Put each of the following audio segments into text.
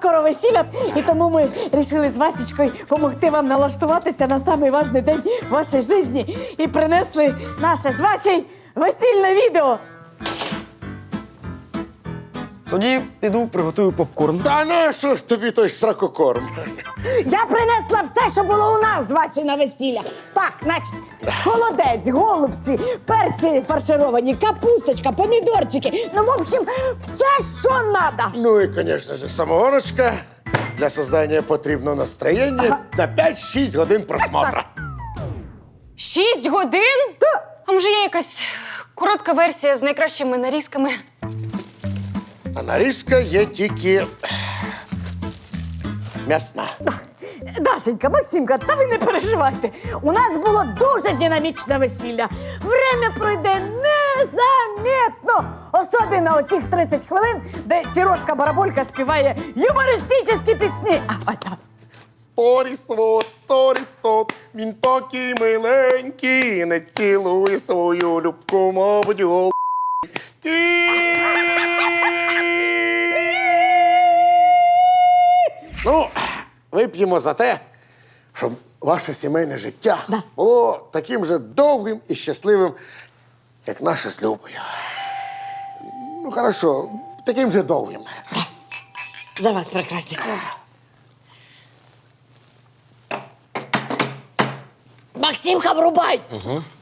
скоро весілля, і тому ми вирішили з Васечкою допомогти вам налаштуватися на самий важний день в вашій житті і принесли наше з Васій весільне відео. Тоді піду приготую попкорн. Та на що ж тобі той сракокорм? Я принесла все, що було у нас з Васею на весілля. Так, значить, холодець, голубці, перці фаршировані, капусточка, помідорчики. Ну, в общем, все, що треба. Ну і, звісно ж, самогоночка. Для создання потрібно настроєння на 5-6 годин просмотра. Шість годин? А може є якась коротка версія з найкращими нарізками? А є тільки м'ясна. Дашенька, Максимка, та ви не переживайте. У нас було дуже динамічне весілля. Время пройде незаметно. Особливо оцих 30 хвилин, де Сірошка Бараболька співає юмористичні пісні. А, а, а. Сторіс-вот, сторіс-тот, він такий миленький, не цілує свою любку, мабуть, гол. Ну, вип'ємо за те, щоб ваше сімейне життя було таким же довгим і щасливим, як наше з Любою. Ну, хорошо, таким же довгим. За вас прекрасні. Максимка, врубай! Ця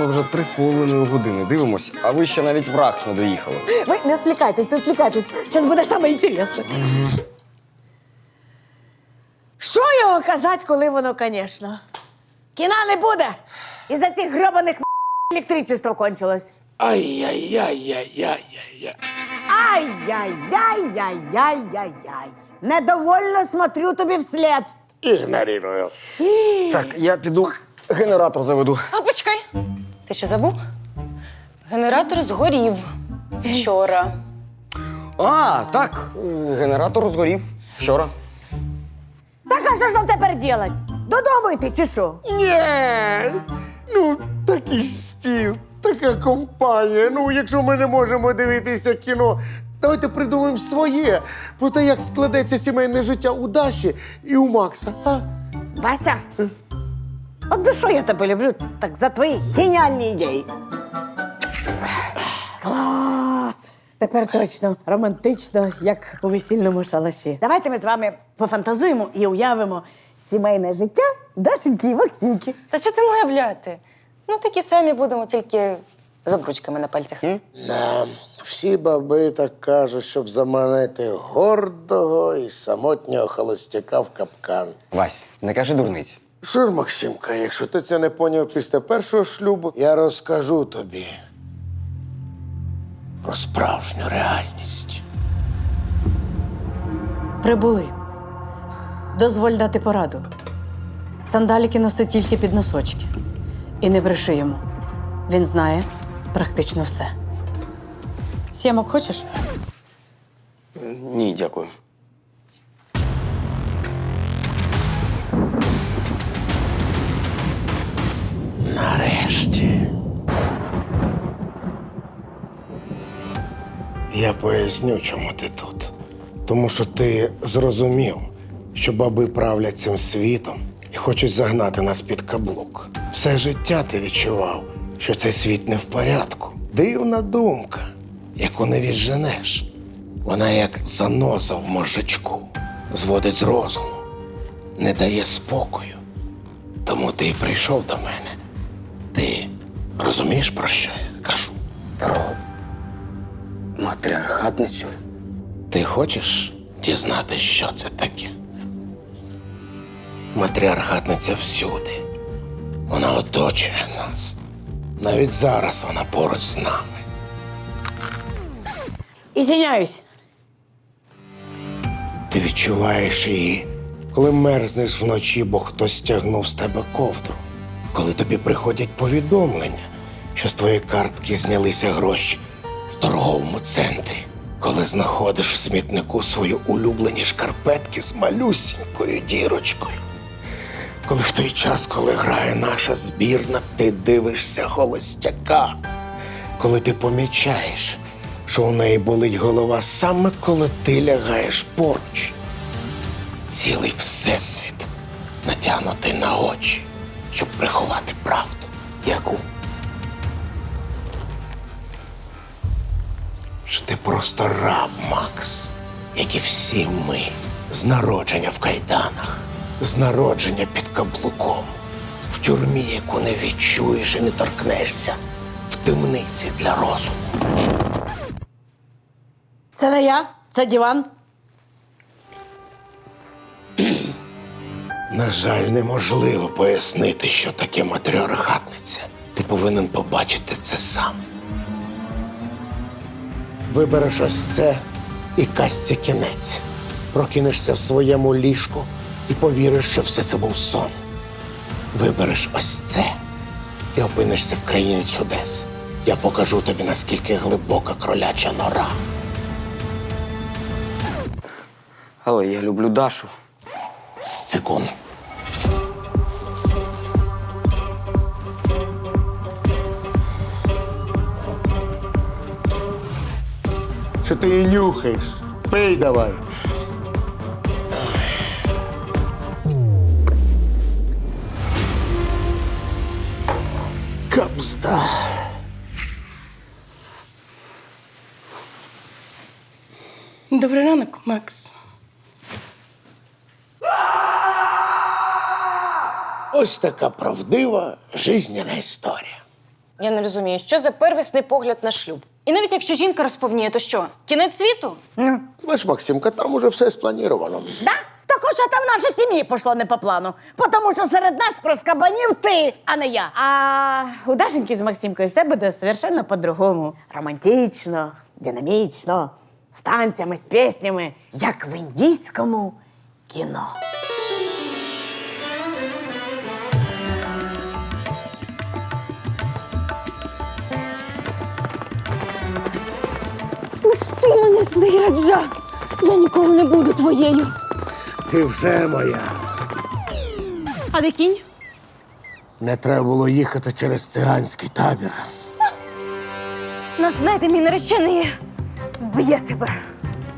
Ми вже три з половиною години дивимось, а ви ще навіть враг не доїхали. Ви не відвлікайтесь, не відвлікайтесь. Зараз буде саме інтересне. Що його казати, коли воно, звісно? Кіна не буде. Із-за цих гребаних електричество кончилось. Ай-яй-яй-яй-яй-яй. Ай-яй-яй-яй-яй-яй. Недовольно смотрю тобі вслед. Ігнорірую. Так, я піду генератор заведу. А почекай. Ти що забув? Генератор згорів вчора. А, так, е, генератор згорів вчора. Так а що ж нам тепер делать? Додому йти чи що? Ні. Ну, такий стіл, така компанія. Ну, якщо ми не можемо дивитися кіно, давайте придумаємо своє. Про те, як складеться сімейне життя у Даші і у Макса. А? Вася, от за що я тебе люблю? Так за твої геніальні ідеї. Клас! Тепер точно романтично, як у весільному шалаші. Давайте ми з вами пофантазуємо і уявимо сімейне життя Дашеньки і Максимки. Та що це уявляти? Ну, такі самі будемо, тільки з обручками на пальцях. Да, всі баби так кажуть, щоб заманити гордого і самотнього холостяка в капкан. Вась, не кажи дурниць. Що ж, Максимка, якщо ти це не поняв після першого шлюбу, я розкажу тобі про справжню реальність. Прибули. Дозволь дати пораду. Сандаліки носи тільки під носочки. І не бреши йому. Він знає практично все. Сімок хочеш? Ні, дякую. Я поясню, чому ти тут. Тому що ти зрозумів, що баби правлять цим світом і хочуть загнати нас під каблук. Все життя ти відчував, що цей світ не в порядку. Дивна думка, яку не відженеш. Вона як заноза в мозжечку, зводить з розуму, не дає спокою. Тому ти прийшов до мене. Ти Розумієш, про що я кажу? Про матріархатницю. Ти хочеш дізнатися, що це таке? Матріархатниця всюди. Вона оточує нас. Навіть зараз вона поруч з нами. Ізвиняюсь. Ти відчуваєш її, коли мерзнеш вночі, бо хтось стягнув з тебе ковдру. Коли тобі приходять повідомлення, що з твоєї картки знялися гроші торговому центрі. Коли знаходиш в смітнику свої улюблені шкарпетки з малюсінькою дірочкою. Коли в той час, коли грає наша збірна, ти дивишся холостяка. Коли ти помічаєш, що у неї болить голова саме коли ти лягаєш поруч. Цілий всесвіт натягнутий на очі, щоб приховати правду. Яку? Ти просто раб, Макс, як і всі ми, з народження в кайданах, з народження під каблуком, в тюрмі, яку не відчуєш і не торкнешся, в темниці для розуму. Це не я, це диван. На жаль, неможливо пояснити, що таке матріархатниця. Ти повинен побачити це сам. Вибереш ось це і казці кінець. Прокинешся в своєму ліжку і повіриш, що все це був сон. Вибереш ось це і опинишся в країні чудес. Я покажу тобі, наскільки глибока кроляча нора. Але я люблю Дашу. Секунд. Що ти її нюхаєш? Пий давай. Капзда. Добрий ранок, Макс. Ось така правдива жизненна історія. Я не розумію, що за первісний погляд на шлюб. І навіть якщо жінка розповніє, то що? Кінець світу? Знаєш, Максимка, там уже все сплановано. Да? Так що там в нашій сім'ї пішло не по плану. Тому що серед нас проскабанів ти, а не я. А у Дашеньки з Максимкою все буде совершенно по-другому. Романтично, динамічно, з танцями, з піснями, як в індійському кіно. Пусти мене, злий раджа! Я ніколи не буду твоєю. Ти вже моя. А де кінь? Не треба було їхати через циганський табір. Нас знаєте, мій наречений вб'є тебе.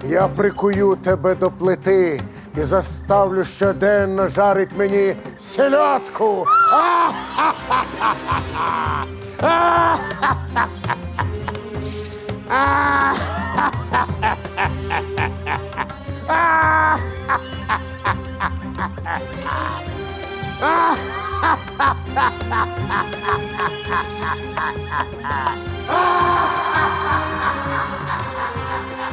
Я прикую тебе до плити і заставлю щоденно жарить мені селедку.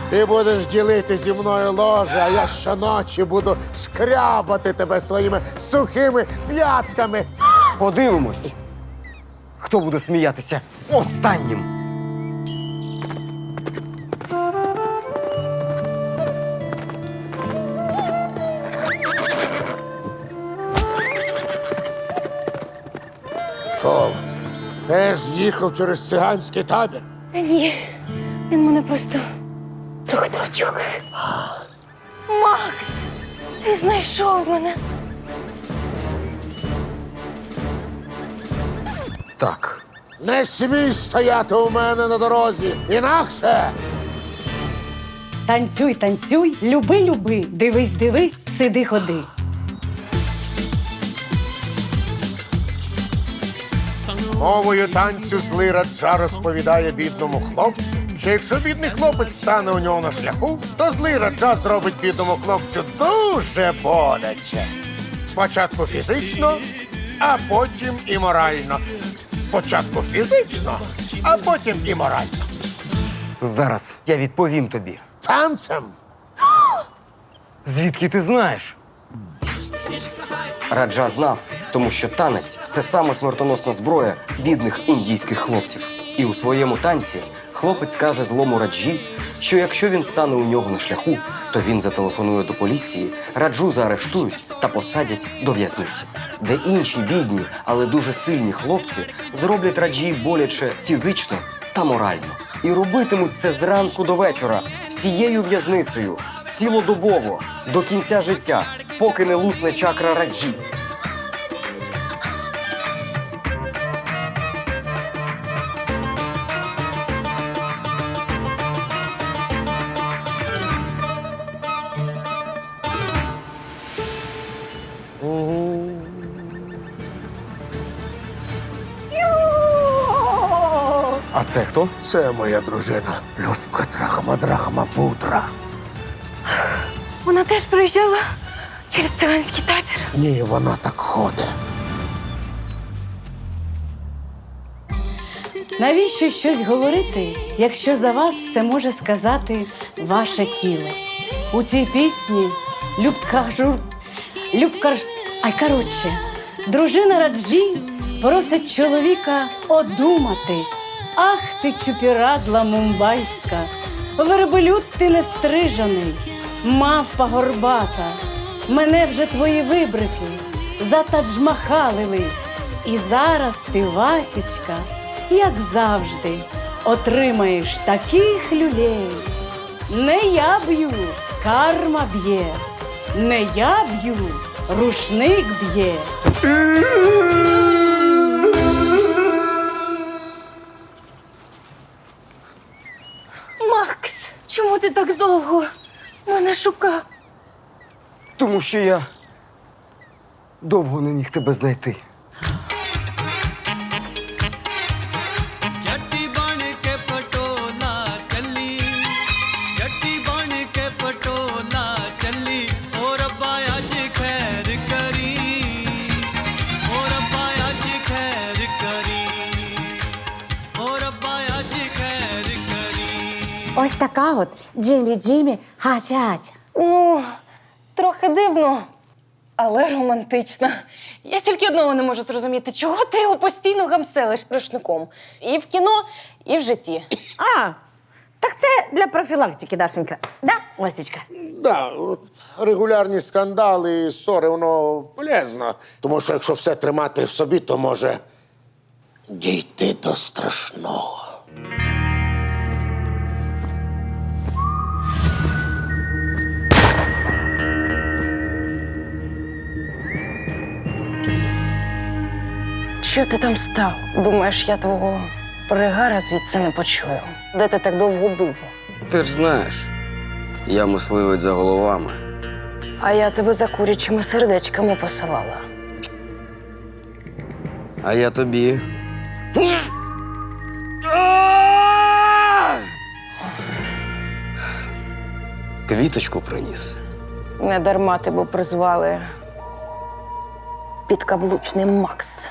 Ти будеш ділити зі мною ложе, а я щоночі буду шкрябати тебе своїми сухими п'ятками. Подивимось. Хто буде сміятися останнім? Що, теж їхав через циганський табір? Та ні, він мене просто трохи трачок. Макс, ти знайшов мене. Так. Не смій стояти у мене на дорозі, інакше. Танцюй, танцюй, люби, люби, дивись, дивись, сиди, ходи. Мовою танцю злий раджа розповідає бідному хлопцю, що якщо бідний хлопець стане у нього на шляху, то злий раджа зробить бідному хлопцю дуже боляче. Спочатку фізично, а потім і морально. Спочатку фізично, а потім і морально. Зараз я відповім тобі. Танцем. Звідки ти знаєш? Раджа знав, тому що танець це саме смертоносна зброя бідних індійських хлопців. І у своєму танці хлопець каже злому раджі, що якщо він стане у нього на шляху, то він зателефонує до поліції, раджу заарештують та посадять до в'язниці, де інші бідні, але дуже сильні хлопці зроблять раджі боляче фізично та морально. І робитимуть це зранку до вечора, всією в'язницею, цілодобово, до кінця життя, поки не лусне чакра раджі. А це хто? Це моя дружина. Любка Драхма Драхма Путра. Вона теж приїжджала через циганський табір. Ні, вона так ходить. Навіщо щось говорити, якщо за вас все може сказати ваше тіло? У цій пісні Любткажур... Любкарж... Ай, коротше, дружина Раджі просить чоловіка одуматись. Ах ти, чупірадла мумбайська, вербелюд ти не стрижений, мавпа горбата. Мене вже твої вибрики затаджмахалили. І зараз ти, Васічка, як завжди, отримаєш таких люлей. Не я б'ю, карма б'є, не я б'ю, рушник б'є. Макс, чому ти так довго мене шукав? Тому що я довго не міг тебе знайти. Така от Джиммі Джиммі гача-гача. Ну, трохи дивно, але романтично. Я тільки одного не можу зрозуміти, чого ти його постійно гамселиш рушником. І в кіно, і в житті. А, так це для профілактики, Дашенька. Да, Васечка? Да, регулярні скандали і ссори, воно полезно. Тому що якщо все тримати в собі, то може дійти до страшного. Що ти там став? Думаєш, я твого пригара звідси не почую. Де ти так довго був? Ти ж знаєш, я мисливець за головами. А я тебе за курячими сердечками посилала. А я тобі. Квіточку приніс. Не дарма тебе призвали підкаблучний Макс.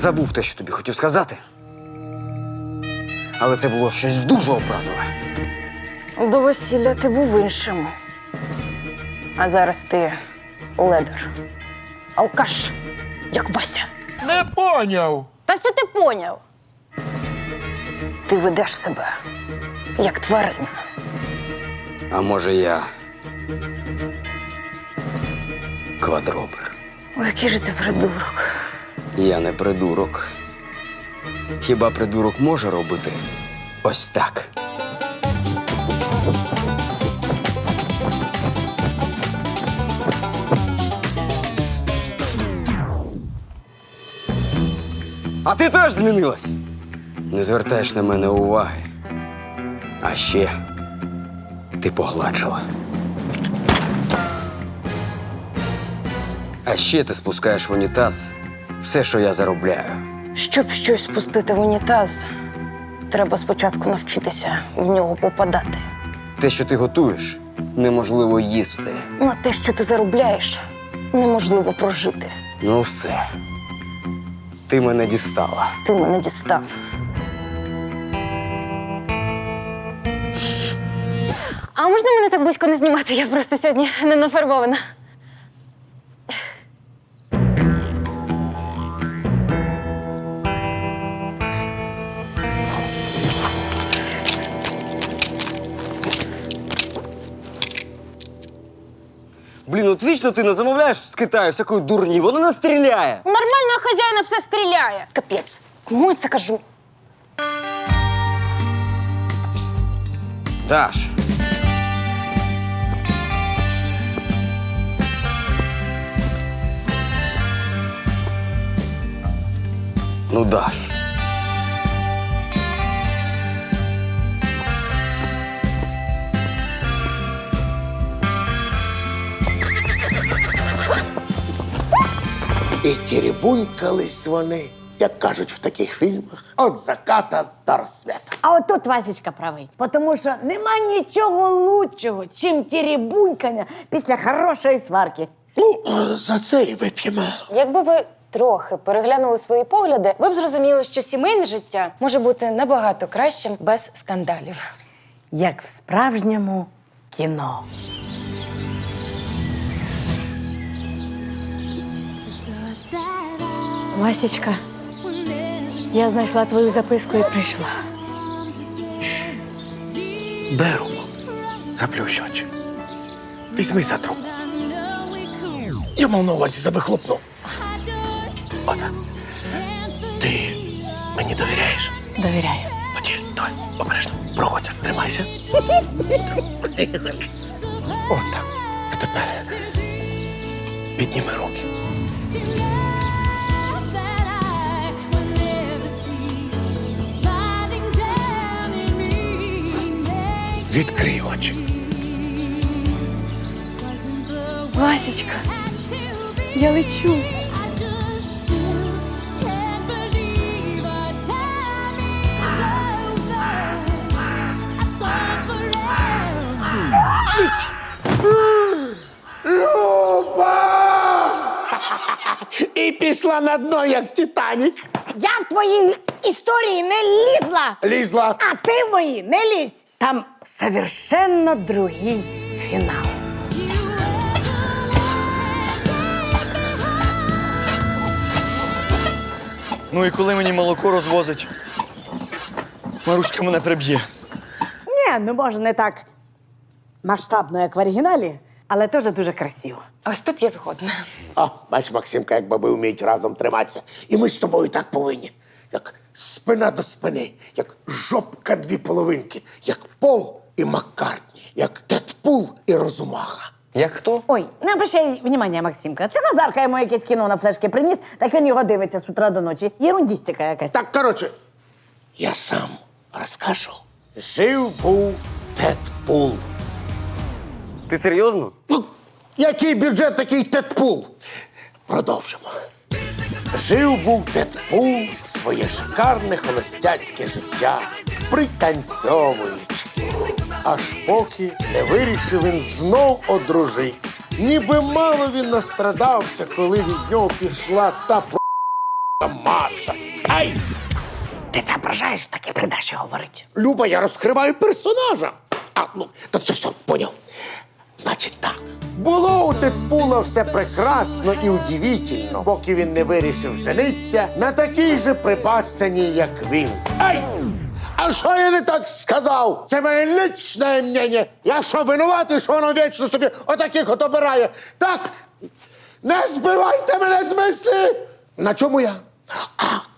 Забув те, що тобі хотів сказати. Але це було щось дуже образливе. До весілля ти був іншим. А зараз ти ледер. Алкаш, як Вася. Не поняв. Та все ти поняв. Ти ведеш себе як тварина. А може я. Квадробер. Ой, який же ти придурок. Я не придурок. Хіба придурок може робити ось так? А ти теж змінилась. Не звертаєш на мене уваги. А ще ти погладжила. А ще ти спускаєш в унітаз все, що я заробляю. Щоб щось спустити в унітаз, треба спочатку навчитися в нього попадати. Те, що ти готуєш, неможливо їсти. На те, що ти заробляєш, неможливо прожити. Ну все. Ти мене дістала. Ти мене дістав. А можна мене так близько не знімати? Я просто сьогодні не нафарбована. Блін, от вічно ти не замовляєш з Китаю всякої дурні, вона не стріляє. Нормального хазяїна все стріляє. Капець. Кому я це кажу? Даш. Ну, Даш. І тірібунькались вони, як кажуть в таких фільмах, от заката до розсвята. А от тут Васечка правий. Тому що нема нічого лучшого, чим тірібунькання після хорошої сварки. Ну, за це і вип'ємо. Якби ви трохи переглянули свої погляди, ви б зрозуміли, що сімейне життя може бути набагато кращим без скандалів. Як в справжньому кіно. Васечка, я знайшла твою записку і прийшла. Беру. Заплющ очі. Візьми за трубку. Я мав на увазі забихлопну. Отак. Ти мені довіряєш? Довіряю. Тоді давай, обережно. Проходь, тримайся. Отак. А тепер підніми руки. Відкрий очі. Васечка, я лечу. І пішла на дно, як Титанік. Я в твої історії не лізла, Лізла. а ти в мої не лізь. Там совершенно другий фінал. Ну і коли мені молоко розвозить, Маруська мене приб'є. Ні, ну може не так масштабно, як в оригіналі, але теж дуже красиво. Ось тут я згодна. О, бач, Максимка, як баби вміють разом триматися. І ми з тобою так повинні. Як спина до спини, як жопка дві половинки, як Пол і Маккартні, як Тетпул і Розумаха. Як хто? Ой, не обращай внимання, Максимка. Це Назарка йому якесь кіно на флешки приніс, так він його дивиться з утра до ночі. Єрундістика якась. Так, коротше, я сам розкажу. Жив був Тетпул. Ти серйозно? Ну, який бюджет, такий Тетпул. Продовжимо. Жив був Тетпул своє шикарне холостяцьке життя, пританцьовуючи. Аж поки не вирішив він знов одружитися. Ніби мало він настрадався, коли від нього пішла та про Маша. Ай! Ти зображаєш, так і придаш говорить. Люба, я розкриваю персонажа. А, ну, та все, все, поняв. Значить так. Було у Тетпула все прекрасно і удивительно, поки він не вирішив жениться на такій же прибацаній, як він. Ай! А що я не так сказав? Це моє лічне мнення. Я що винуватий, що воно вічно собі отаких от обирає. Так, не збивайте мене з мислі. На чому я? А.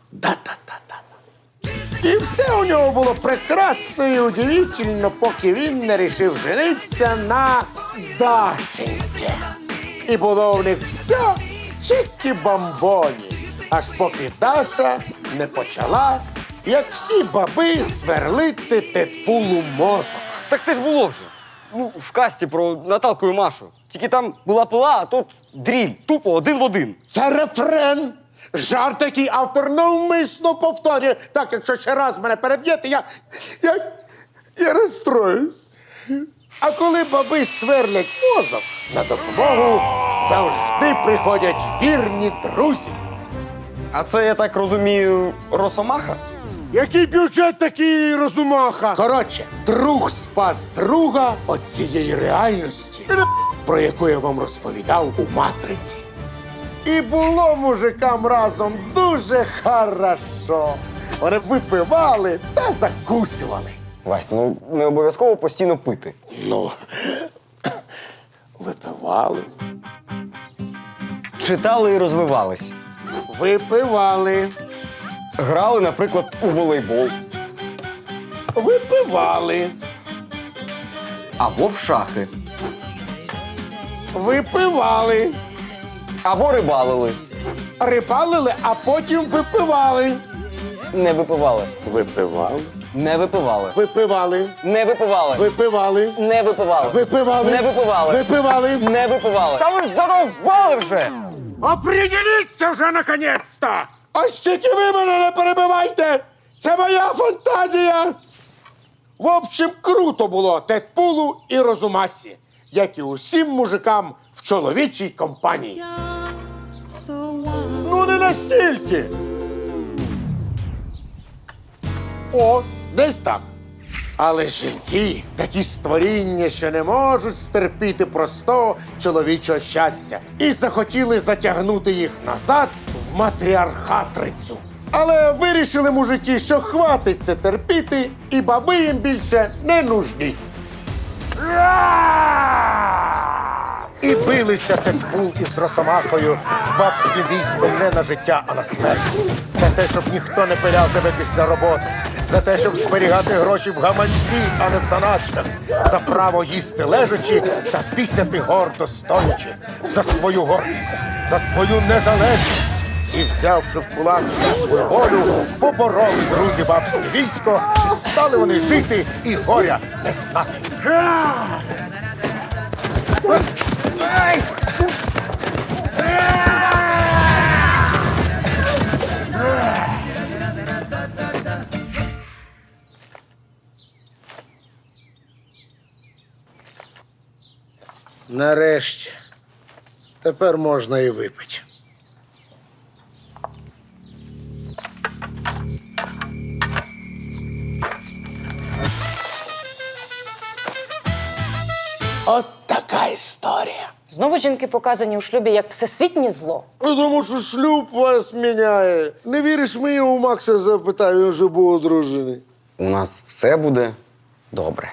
І все у нього було прекрасно і удивительно, поки він не рішив жениться на Дашеньке. І було в них все чики-бамбоні. Аж поки Даша не почала, як всі баби, сверлити Тетпулу мозок. Так це ж було вже. Ну, в касті про Наталку і Машу. Тільки там була пила, а тут дріль. Тупо один в один. Це рефрен. Жарт такий автор навмисно повторює. Так, якщо ще раз мене переб'єте, я. я. я розстроюсь. А коли баби сверлять мозок, на допомогу завжди приходять вірні друзі. А це, я так розумію, Росомаха? Який бюджет, такий розумаха. Коротше, друг спас друга от цієї реальності, про яку я вам розповідав у матриці. І було мужикам разом дуже хорошо. Вони випивали та закусували. Вась, ну не обов'язково постійно пити. Ну, випивали, Читали і розвивались. випивали, Грали, наприклад, у волейбол випивали, або в шахи, випивали, або рибалили. рибалили, а потім випивали. Не випивали. Випивали, Не випивали. випивали, Не випивали. випивали. Не випивали. Випивали. Не випивали. Випивали. Не випивали. Та ви задовбали вже! Определіться вже наконець-то! Ось тільки ви мене не перебивайте! Це моя фантазія! В общем, круто було Тедпулу і Розумасі, як і усім мужикам в чоловічій компанії. Настільки. О, десь так. Але жінки такі створіння, що не можуть стерпіти простого чоловічого щастя, і захотіли затягнути їх назад в матріархатрицю. Але вирішили мужики, що хватить це терпіти, і баби їм більше не нужні. І билися Тетпул із Росомахою з бабським військом не на життя, а на смерть. За те, щоб ніхто не пиляв тебе після роботи. За те, щоб зберігати гроші в гаманці, а не в заначках. За право їсти лежачи та пісяти гордо стоячи. За свою гордість, за свою незалежність. І взявши в кулак всю свою волю, побороли друзі бабське військо, і стали вони жити і горя не знати. Нарешті. Тепер можна і випити. От така історія. Знову жінки показані у шлюбі як всесвітнє зло. Ну, тому що шлюб вас міняє. Не віриш мені, у Макса запитаю, він вже був одружений. У нас все буде добре.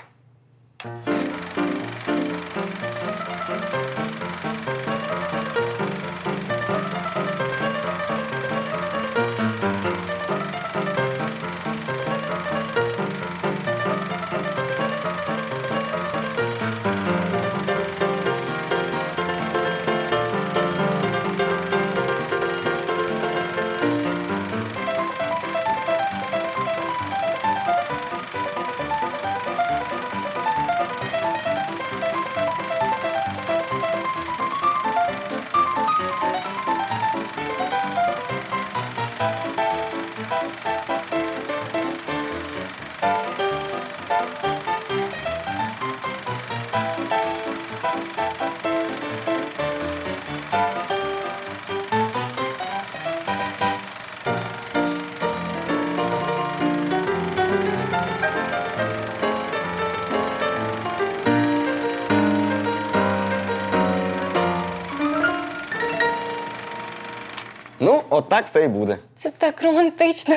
Отак все і буде. Це так романтично.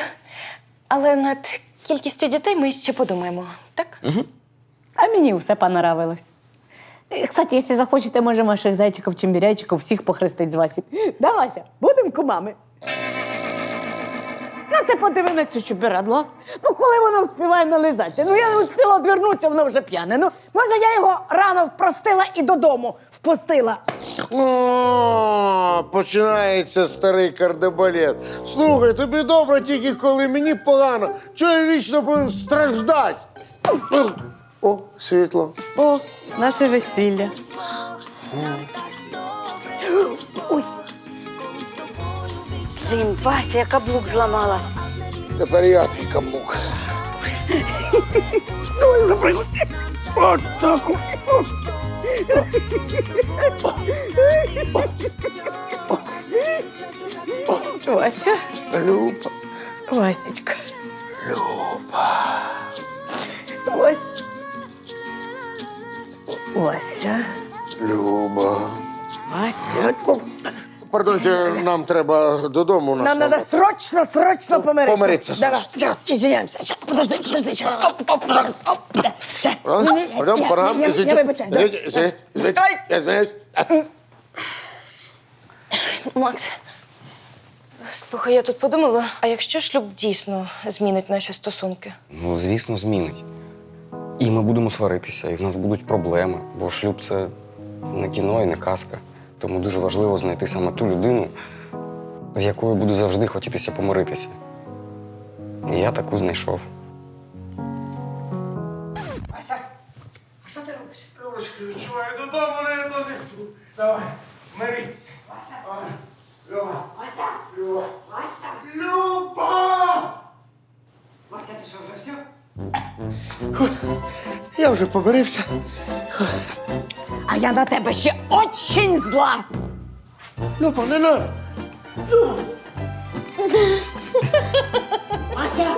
Але над кількістю дітей ми ще подумаємо, так? А мені все понравилось. Е, Кстати, якщо захочете, можемо ваших зайчиків, чимбіряйчиків всіх похрестить з Васі. Да, Вася, будемо кумами. Ну, ти подиви на цю чубірадло. Ну, коли вона вспіває нализатися? Ну, я не успіла одвернутися, воно вже п'яне. Ну, може, я його рано впростила і додому впустила. О, починається старий кардебалет. Слухай, тобі добре тільки коли мені погано. Чого я вічно повинен страждати? О, світло. О, наше весілля. Блін, Вася, я каблук зламала. Тепер я твій каблук. Вася, Люба, Васечка. Люба. Вася. Вася. Люба. Вася. Пардонте, нам треба додому. Нам надо срочно, срочно помиритися. помиритися Давай, извиняемся. Сейчас, подожди, подожди, сейчас. Оп, оп, зараз, оп. Щас. Ні, ні, пардон, ні, пардон, я- Я вибачаю. да. я. Макс, слухай, я тут подумала, а якщо шлюб дійсно змінить наші стосунки? Ну, звісно, змінить. І ми будемо сваритися, і в нас будуть проблеми, бо шлюб це не кіно і не казка. Тому дуже важливо знайти саме ту людину, з якою буду завжди хотітися помиритися. І я таку знайшов. Ася, а що ти робиш? Любочка, відчуваю, додому не донесу. Давай, миріться. Люба. Вася. Люба. Вася. Люба! Вася, ти що, вже все? Я вже помирився. А я на тебе ще очень зла. Люба, не надо. Люба. Вася!